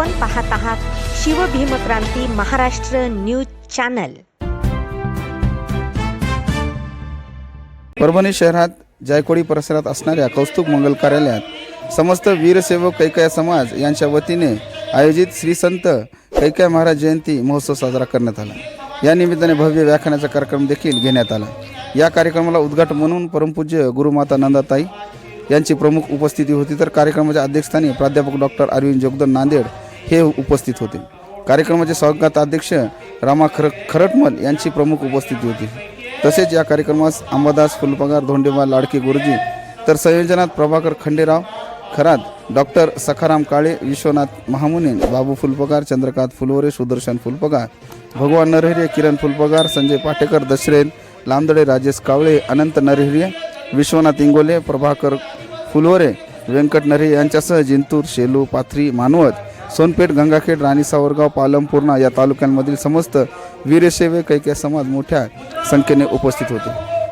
आपण पाहत आहात शिवभीमक्रांती महाराष्ट्र न्यूज चॅनल. परभणी शहरात जायकवाडी परिसरात असणाऱ्या कौस्तुभ मंगल कार्यालयात समस्त वीरसेवक कैकया समाज यांच्या वतीने आयोजित श्री संत कैकया महाराज जयंती महोत्सव साजरा करण्यात आला. या निमित्ताने भव्य व्याख्यानाचा कार्यक्रम देखील घेण्यात आला. या कार्यक्रमाला उद्घाटन म्हणून परमपूज्य गुरुमाता नंदाताई यांची प्रमुख उपस्थिती होती. तर कार्यक्रमाच्या अध्यक्षस्थानी प्राध्यापक डॉक्टर अरविंद जोगदन नांदेड हे उपस्थित होते. कार्यक्रमाचे स्वागत अध्यक्ष रामा खर खरटमल यांची प्रमुख उपस्थिती होती. तसेच या कार्यक्रमास अंबादास फुलपगार धोंडेबा लाडके गुरुजी तर संयोजनात प्रभाकर खंडेराव खरात डॉक्टर सखाराम काळे विश्वनाथ महामुने बाबू फुलपगार चंद्रकांत फुलवरे सुदर्शन फुलपगार भगवान नरहरे किरण फुलपगार संजय पाटेकर दशरेन लांदडे राजेश कावळे अनंत नरहरे विश्वनाथ इंगोले प्रभाकर फुलवरे व्यंकट नरहे यांच्यासह जिंतूर शेलू पाथरी मानवत सोनपेठ गंगाखेड राणी सावरगाव पालमपूर्णा या तालुक्यांमधील समस्त वीरसेवे कैक्य समाज मोठ्या संख्येने उपस्थित होते.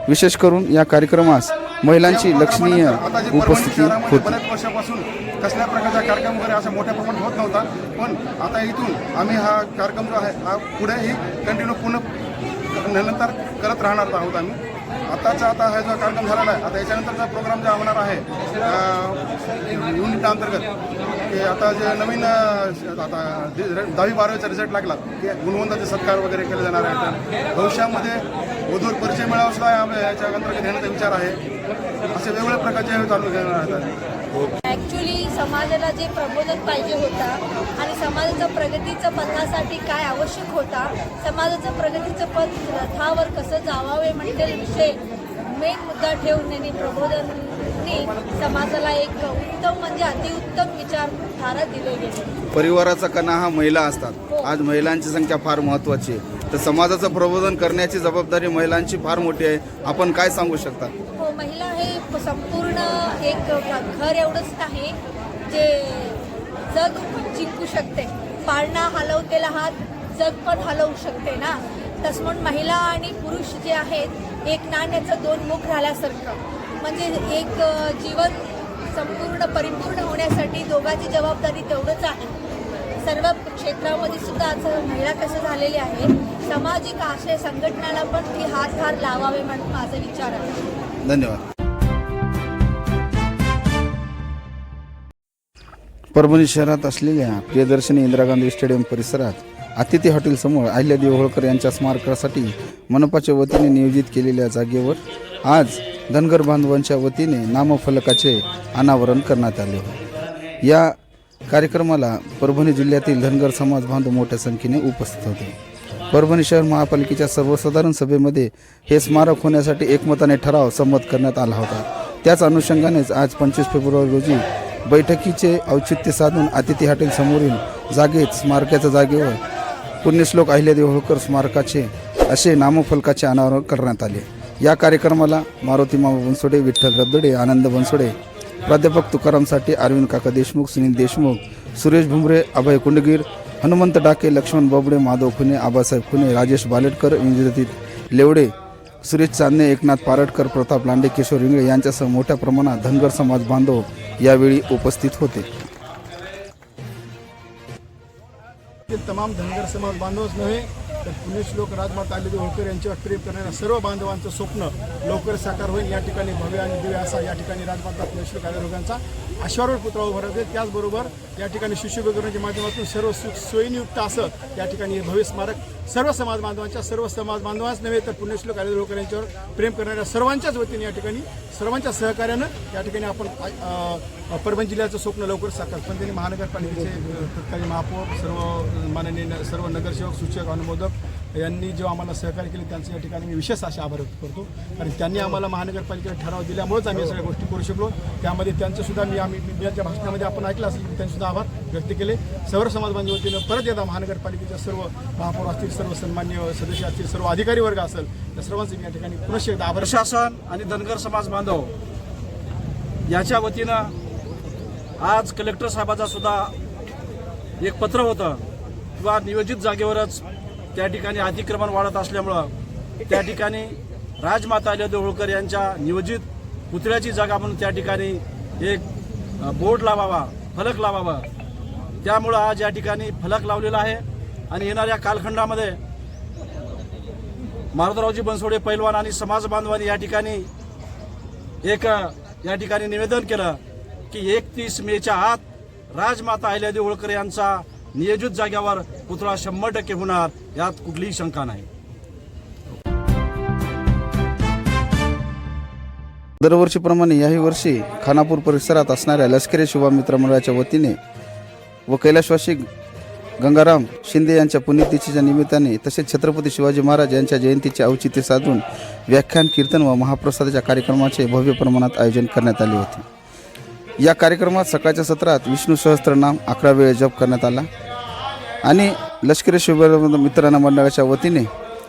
विशेष करून या कार्यक्रमास महिलांची लक्षणीय आता उपस्थिती होती. वर्षापासून कसल्या प्रकारचा कार्यक्रम वगैरे असा मोठ्या प्रमाणात होत नव्हता पण आता इथून आम्ही हा कार्यक्रम जो आहे हा पुढेही कंटिन्यू पुन्हा नंतर करत राहणार आहोत आम्ही. आताचा आता हा जो कार्यक्रम झालेला आहे आता याच्यानंतरचा प्रोग्राम जो होणार आहे युनिट अंतर्गत की आता जे नवीन आता दहावी बारावीचा रिझल्ट लागला. की गुणवंताचे सत्कार वगैरे केले जाणार आहेत. भविष्यामध्ये वधूवर परिचय मिळावा सुद्धा याच्या अंतर्गत घेण्याचा विचार आहे. असे वेगवेगळ्या प्रकारचे चालू घेणार आहेत. ॲक्च्युली समाजाला जे प्रबोधन पाहिजे होता आणि समाजाचं प्रगतीचं पथासाठी काय आवश्यक होता समाजाचं प्रगतीचं पथ रथावर कसं जावावे म्हणजे विषय मेन मुद्दा ठेवून त्यांनी प्रबोधन प्रबोधननी समाजाला एक उत्तम म्हणजे अतिउत्तम विचारधारा दिले गेले. परिवाराचा कणा हा महिला असतात. आज महिलांची संख्या फार महत्त्वाची आहे. तर समाजाचं प्रबोधन करण्याची जबाबदारी महिलांची फार मोठी आहे. आपण काय सांगू शकता? हो महिला हे संपूर्ण एक घर एवढंच नाही जे जग जिंकू शकते. पाळणा हलवतेला हात जग पण हलवू शकते ना? तसं म्हणून महिला आणि पुरुष जे आहेत एक नाण्याचं दोन मुख राहिल्यासारखं म्हणजे एक जीवन संपूर्ण परिपूर्ण होण्यासाठी दोघांची जबाबदारी तेवढंच आहे. सर्व क्षेत्रामध्ये सुद्धा आज महिला कसं झालेली आहे सामाजिक आशय संघटनाला पण ती हातभार लावावे म्हणून माझा विचार आहे. धन्यवाद. परभणी शहरात असलेल्या प्रियदर्शनी इंदिरा गांधी स्टेडियम परिसरात अतिथी हॉटेलसमोर अहिल्यादेवी होळकर यांच्या स्मारकासाठी मनपाच्या वतीने नियोजित केलेल्या जागेवर आज धनगर बांधवांच्या वतीने नामफलकाचे अनावरण करण्यात आले. होते या कार्यक्रमाला परभणी जिल्ह्यातील धनगर समाज बांधव मोठ्या संख्येने उपस्थित होते. परभणी शहर महापालिकेच्या सर्वसाधारण सभेमध्ये हे स्मारक होण्यासाठी एकमताने ठराव संमत करण्यात आला होता. त्याच अनुषंगानेच आज पंचवीस फेब्रुवारी रोजी बैठकीचे औचित्य साधून अतिथी हॉटेल समोरील जागेत स्मारकाच्या जागेवर पुण्यश्लोक अहिल्यादेवी होळकर स्मारकाचे असे नामफलकाचे अनावरण करण्यात आले. या कार्यक्रमाला मारुती मामा बनसोडे विठ्ठल रद्दडे आनंद बनसोडे प्राध्यापक तुकाराम साठे अरविंद काका देशमुख सुनील देशमुख सुरेश भुमरे अभय कुंडगीर हनुमंत डाके लक्ष्मण बोबडे माधव खुने आबासाहेब खुने राजेश बालेटकर इंद्रजित लेवडे सुरेश चांदणे एकनाथ पारटकर प्रताप लांडे किशोर इंगळे यांच्यासह मोठ्या प्रमाणात धनगर समाज बांधव यावेळी उपस्थित होते. तमाम धनगर समाज बांधवच नव्हे तर पुण्यश्लोक राजमाता अहिल्यादेवी होळकर यांच्यावर प्रेम करणाऱ्या सर्व बांधवांचं स्वप्न लवकर साकार होईल. या ठिकाणी भव्य आणि दिव्य असा या ठिकाणी राजमाता पुण्यश्लोक रोगांचा अश्वारूढ पुतळा उभारत राहते. त्याचबरोबर या ठिकाणी शिष्यविकरणाच्या माध्यमातून सर्व सुख सोयीनियुक्त असं या ठिकाणी हे भव्य स्मारक सर्व समाज बांधवांच्या सर्व समाज बांधवांच नव्हे तर पुण्यश्लोक अहिल्यादेवी होळकर यांच्यावर प्रेम करणाऱ्या सर्वांच्याच वतीने या ठिकाणी सर्वांच्या सहकार्यानं या ठिकाणी आपण अ, परभणी जिल्ह्याचं स्वप्न लवकर साकार. पण त्यांनी महानगरपालिकेचे तत्कालीन महापौर सर्व माननीय न- सर्व नगरसेवक सूचक अनुमोदक यांनी जो आम्हाला सहकार्य केले त्यांचं या ठिकाणी मी विशेष असे आभार व्यक्त करतो. आणि त्यांनी आम्हाला महानगरपालिकेला ठराव दिल्यामुळेच आम्ही सगळ्या गोष्टी करू शकलो. त्यामध्ये त्यांचं सुद्धा मी आम्ही मीडियाच्या भाषणामध्ये आपण ऐकलं असेल की त्यांनी सुद्धा आभार व्यक्त केले. सर्व समाज बांधवतीनं परत एकदा महानगरपालिकेच्या सर्व महापौर असतील सर्व सन्मान्य सदस्य असतील सर्व अधिकारी वर्ग असेल त्या सर्वांचे मी या ठिकाणी पुनश्च एकदा आभार प्रशासन आणि धनगर समाज बांधव याच्या वतीनं आज कलेक्टर साहेबाचा सुद्धा एक पत्र होतं. किंवा नियोजित जागेवरच त्या ठिकाणी अतिक्रमण वाढत असल्यामुळं त्या ठिकाणी राजमाता अलिया होळकर यांच्या नियोजित पुतळ्याची जागा म्हणून त्या ठिकाणी एक बोर्ड लावावा फलक लावावा. त्यामुळं आज या ठिकाणी फलक लावलेला आहे. आणि येणाऱ्या कालखंडामध्ये मारुतरावजी बनसोडे पैलवान आणि समाज बांधवांनी या ठिकाणी एक या ठिकाणी निवेदन केलं की एकतीस मेच्या आत राजमाता अहिल्यादेवी होळकर यांचा नियोजित जाग्यावर पुतळा शंभर टक्के होणार यात कुठलीही शंका नाही. दरवर्षीप्रमाणे याही वर्षी खानापूर परिसरात असणाऱ्या लष्करी शिवा मित्र मंडळाच्या वतीने व कैलाशवासी गंगाराम शिंदे यांच्या पुण्यतिथीच्या निमित्ताने तसेच छत्रपती शिवाजी महाराज यांच्या जयंतीचे औचित्य साधून व्याख्यान कीर्तन व महाप्रसादाच्या कार्यक्रमाचे भव्य प्रमाणात आयोजन करण्यात आले होते. या कार्यक्रमात सकाळच्या सत्रात विष्णू सहस्त्रनाम अकरा वेळ जप करण्यात आला आणि लष्करी शिव मित्रांना मंडळाच्या वतीने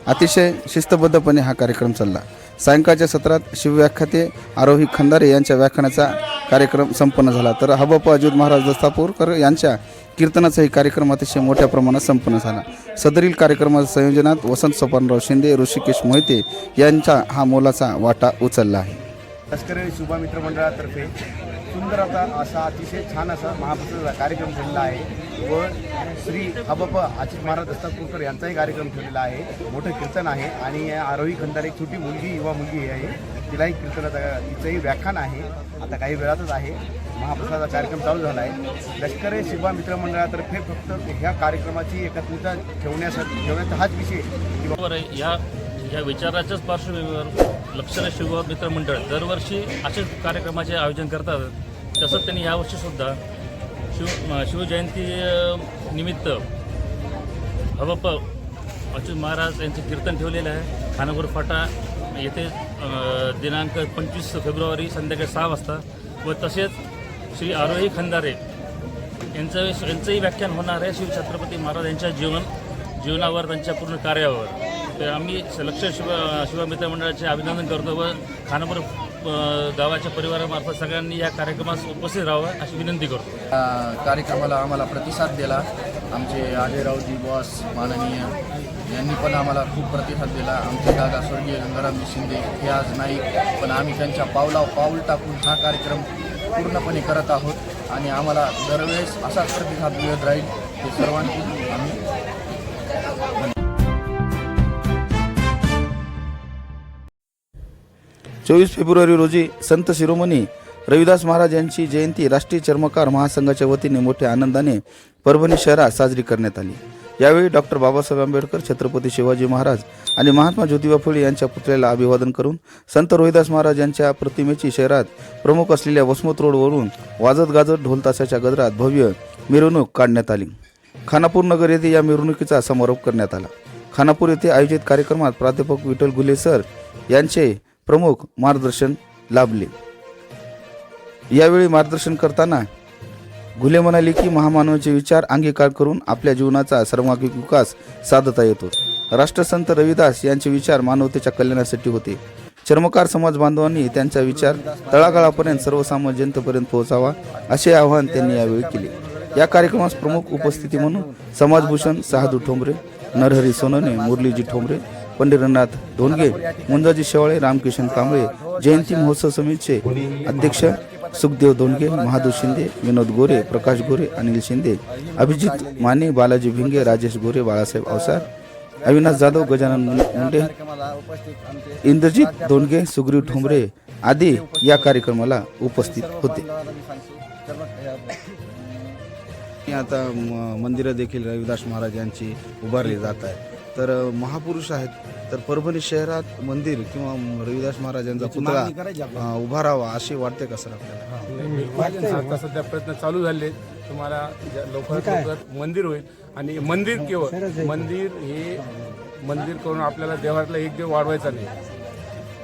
अतिशय शिस्तबद्धपणे हा कार्यक्रम चालला. सायंकाळच्या सत्रात शिवव्याख्याते आरोही खंदारे यांच्या व्याख्यानाचा कार्यक्रम संपन्न झाला. तर हबप अजित महाराज दस्तापूरकर यांच्या कीर्तनाचाही कार्यक्रम अतिशय मोठ्या प्रमाणात संपन्न झाला. सदरील कार्यक्रमाच्या संयोजनात वसंत सोपानराव शिंदे ऋषिकेश मोहिते यांचा हा मोलाचा वाटा उचलला आहे. लष्करी शुभा मित्र मंडळातर्फे सुंदर असा असा अतिशय छान असा महापुरुषाचा कार्यक्रम ठेवलेला आहे. व श्री हबप आशिष महाराज दस्तापूरकर यांचाही कार्यक्रम ठेवलेला आहे. मोठं कीर्तन आहे आणि आरोही खंदार एक छोटी मुलगी युवा मुलगी आहे. तिलाही कीर्तनाचा तिचंही व्याख्यान आहे. आता काही वेळातच आहे. महापुरुषाचा कार्यक्रम चालू झाला आहे. लष्करी शिवा मित्रमंडळातर्फे फक्त ह्या कार्यक्रमाची एकत्रितता ठेवण्यासाठी ठेवण्याचा हाच विषय बरोबर आहे. या या विचाराच्याच पार्श्वभूमीवर लक्षर शिव मित्रमंडळ दरवर्षी असेच कार्यक्रमाचे आयोजन करतात. तसंच त्यांनी ह्यावर्षीसुद्धा शिव शिवजयंती निमित्त हवप अच्युत महाराज यांचं कीर्तन ठेवलेलं आहे. खानापूर फाटा येथे दिनांक पंचवीस फेब्रुवारी संध्याकाळी सहा वाजता व तसेच श्री आरोही खंदारे यांचं यांचंही व्याख्यान होणार आहे शिव छत्रपती महाराज यांच्या जीवन जीवनावर त्यांच्या पूर्ण कार्यावर. तर आम्ही लक्ष शिव शिवमित्र मंडळाचे अभिनंदन करतो व खानापूर गावाच्या परिवारामार्फत सगळ्यांनी या कार्यक्रमास उपस्थित राहावं अशी विनंती करतो. कार्यक्रमाला आम्हाला प्रतिसाद दिला. आमचे आलेरावजी बॉस माननीय यांनी पण आम्हाला खूप प्रतिसाद दिला. आमचे दादा स्वर्गीय गंगारामजी शिंदे हे आज नाही पण आम्ही त्यांच्या पावला पाऊल टाकून हा कार्यक्रम पूर्णपणे करत आहोत आणि आम्हाला दरवेळेस असाच प्रतिसाद मिळत राहील हे सर्वांनी आम्ही चोवीस फेब्रुवारी रोजी संत शिरोमणी रविदास महाराज यांची जयंती राष्ट्रीय चर्मकार महासंघाच्या वतीने मोठ्या आनंदाने परभणी शहरात साजरी करण्यात आली. यावेळी डॉक्टर बाबासाहेब आंबेडकर छत्रपती शिवाजी महाराज आणि महात्मा ज्योतिबा फुले यांच्या पुतळ्याला अभिवादन करून संत रोहिदास महाराज यांच्या प्रतिमेची शहरात प्रमुख असलेल्या वसमत रोडवरून वाजत गाजत ढोलताशाच्या गजरात भव्य मिरवणूक काढण्यात आली. खानापूर नगर येथे या मिरवणुकीचा समारोप करण्यात आला. खानापूर येथे आयोजित कार्यक्रमात प्राध्यापक विठ्ठल गुले सर यांचे प्रमुख मार्गदर्शन लाभले. यावेळी मार्गदर्शन करताना घुले म्हणाले की महामानवाचे विचार अंगीकार करून आपल्या जीवनाचा सर्वांगीण विकास साधता येतो. राष्ट्रसंत रविदास यांचे विचार मानवतेच्या कल्याणासाठी होते. चर्मकार समाज बांधवांनी त्यांचा विचार तळागाळापर्यंत सर्वसामान्य जनतेपर्यंत पोहोचावा असे आवाहन त्यांनी यावेळी केले. या कार्यक्रमास प्रमुख उपस्थिती म्हणून समाजभूषण सहादू ठोंबरे नरहरी सोनने मुरलीजी ठोंबरे पंढरीनाथ धोंडगे मुंजाजी शेवाळे रामकिशन कांबळे जयंती महोत्सव समितीचे अध्यक्ष सुखदेव दोंडगे महादू शिंदे विनोद गोरे प्रकाश गोरे अनिल शिंदे अभिजित माने बालाजी भिंगे राजेश गोरे बाळासाहेब अवसार अविनाश जाधव गजानन मुंडे इंद्रजित दोंडगे सुग्रीव ठोंबरे आदी या कार्यक्रमाला उपस्थित होते. आता मंदिरं देखील रविदास महाराज यांची उभारली जात आहे तर महापुरुष आहेत. तर परभणी शहरात मंदिर किंवा रविदास महाराजांचा पुतळा अ, उभारावा अशी वाटते का सर आपल्याला? आता सध्या प्रयत्न चालू झाले. तुम्हाला ज्या लवकरात लवकर मंदिर होईल. आणि मंदिर केवळ मंदिर हे मंदिर करून आपल्याला देवातला एक देव वाढवायचा नाही.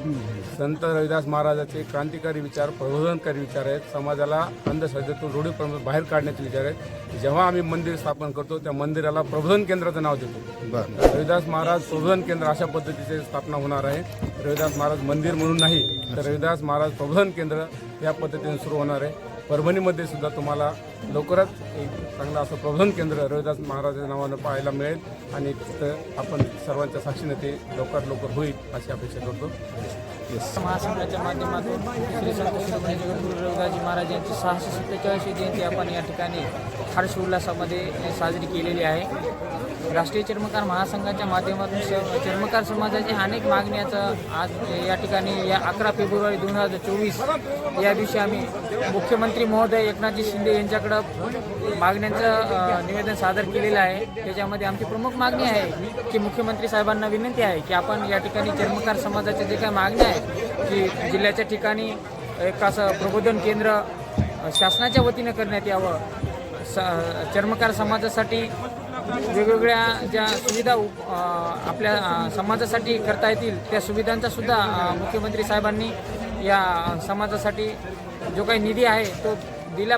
संत रविदास महाराजाचे क्रांतिकारी विचार प्रबोधनकारी विचार आहेत. समाजाला अंधश्रद्धेतून रूढीप्रमाणे बाहेर काढण्याचे विचार आहेत. जेव्हा आम्ही मंदिर स्थापन करतो त्या मंदिराला प्रबोधन केंद्राचं नाव देतो. बरं. रविदास महाराज प्रबोधन केंद्र अशा पद्धतीचे स्थापना होणार आहे. रविदास महाराज मंदिर म्हणून नाही तर रविदास महाराज प्रबोधन केंद्र या पद्धतीने सुरू होणार आहे. परभणीमध्ये सुद्धा तुम्हाला लवकरच एक चांगलं असं प्रबोधन केंद्र रविदास महाराजांच्या नावानं पाहायला मिळेल. आणि तिथं आपण सर्वांच्या साक्षीने ते लवकरात लवकर होईल अशी अपेक्षा करतो. महासंघाच्या माध्यमातून श्री संत शिरोमणी जगद्गुरू रविदासजी महाराज यांची सहाशे सत्तेचाळीसवी जयंती आपण या ठिकाणी हर्ष उल्हासामध्ये साजरी केलेली आहे. राष्ट्रीय चर्मकार महासंघाच्या माध्यमातून चर्मकार समाजाची अनेक मागण्याचं आज या ठिकाणी या अकरा फेब्रुवारी दोन हजार चोवीस या दिवशी आम्ही मुख्यमंत्री महोदय एकनाथजी शिंदे यांच्याकडं मागण्यांचं निवेदन सादर केलेलं आहे. त्याच्यामध्ये आमची प्रमुख मागणी आहे की मुख्यमंत्री साहेबांना विनंती आहे की आपण या ठिकाणी चर्मकार समाजाच्या जे काही मागण्या आहेत की जिल्ह्याच्या ठिकाणी एक असं प्रबोधन केंद्र शासनाच्या वतीनं करण्यात यावं. स चर्मकार समाजासाठी वेगवेगळ्या ज्या सुविधा उप- आपल्या समाजासाठी करता येतील त्या सुविधांचा सुद्धा मुख्यमंत्री साहेबांनी या समाजासाठी जो काही निधी आहे तो दिला